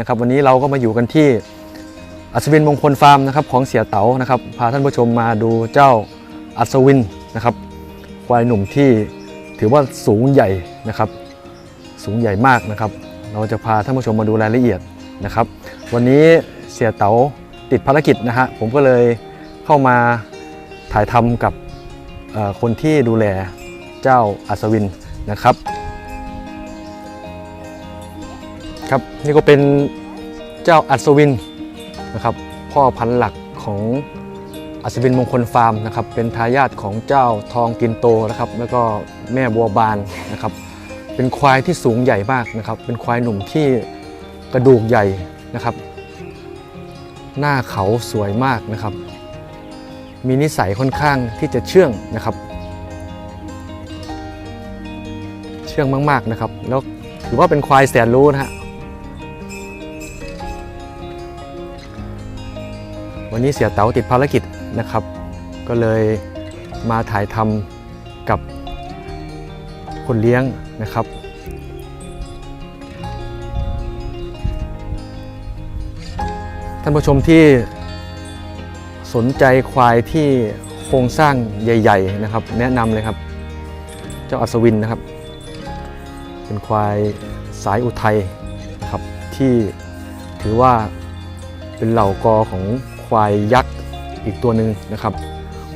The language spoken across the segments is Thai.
นะครับวันนี้เราก็มาอยู่กันที่อัศวินมงคลฟาร์มนะครับของเสียเต๋านะครับพาท่านผู้ชมมาดูเจ้าอัศวินนะครับควายหนุ่มที่ถือว่าสูงใหญ่นะครับ สูงใหญ่มากนะครับ เราจะพาท่านผู้ชมมาดูรายละเอียดนะครับ วันนี้เสียเต๋าติดภารกิจนะฮะผมก็เลยเข้ามาถ่ายทำกับคนที่ดูแลเจ้าอัศวินนะครับ ครับนี่ก็เป็นเจ้าอัศวินนะครับพ่อพันธุ์หลักของอัศวินมงคลฟาร์มนะครับเป็นทายาทของเจ้าทองกินโตนะครับแล้วก็แม่บัวบานนะครับเป็นควายที่สูงใหญ่มากนะครับ เป็นควายหนุ่มที่กระดูกใหญ่นะครับ หน้าเขาสวยมากนะครับ มีนิสัยค่อนข้างที่จะเชื่องนะครับ เชื่องมากๆนะครับ แล้วถือว่าเป็นควายแสนรู้นะฮะ วันนี้เสียเต๋าติดภารกิจนะครับ ก็เลยมาถ่ายทำกับคนเลี้ยงนะครับ ท่านผู้ชมที่สนใจควายที่โครงสร้างใหญ่ ๆ นะครับ แนะนำเลยครับ เจ้าอัศวินนะครับ เป็นควายสายอุทัยนะครับที่ถือว่าเป็นเหล่ากอของ ควายยักษ์อีกตัวหนึ่งนะครับ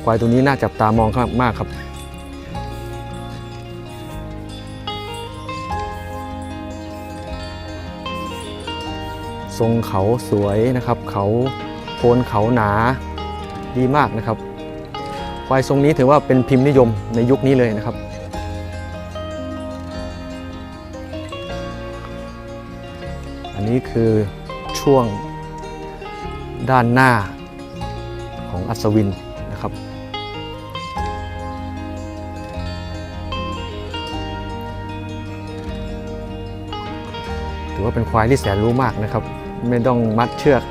ควายตัวนี้น่าจับตามองมากครับทรงเขาสวยนะครับ เขาโคนเขาหนาดีมากนะครับ ควายทรงนี้ถือว่าเป็นพิมพ์นิยมในยุคนี้เลยนะครับ อันนี้คือช่วง ด้านหน้าของอัศวินนะครับ ถือว่าเป็นควายที่แสนรู้มากนะครับ ไม่ต้องมัดเชือก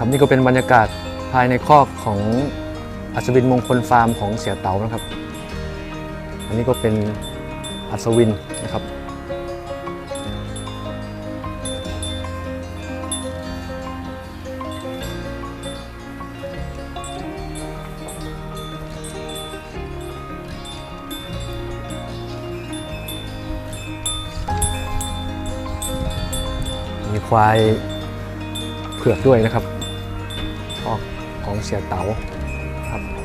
ครับนี่ก็เป็นบรรยากาศภายในคอกของอัศวินมงคลฟาร์มของเสียเต๋านะครับ อันนี้ก็เป็นอัศวินนะครับ มีควายเผือกด้วยนะครับ ออกของเสียเต๋าครับ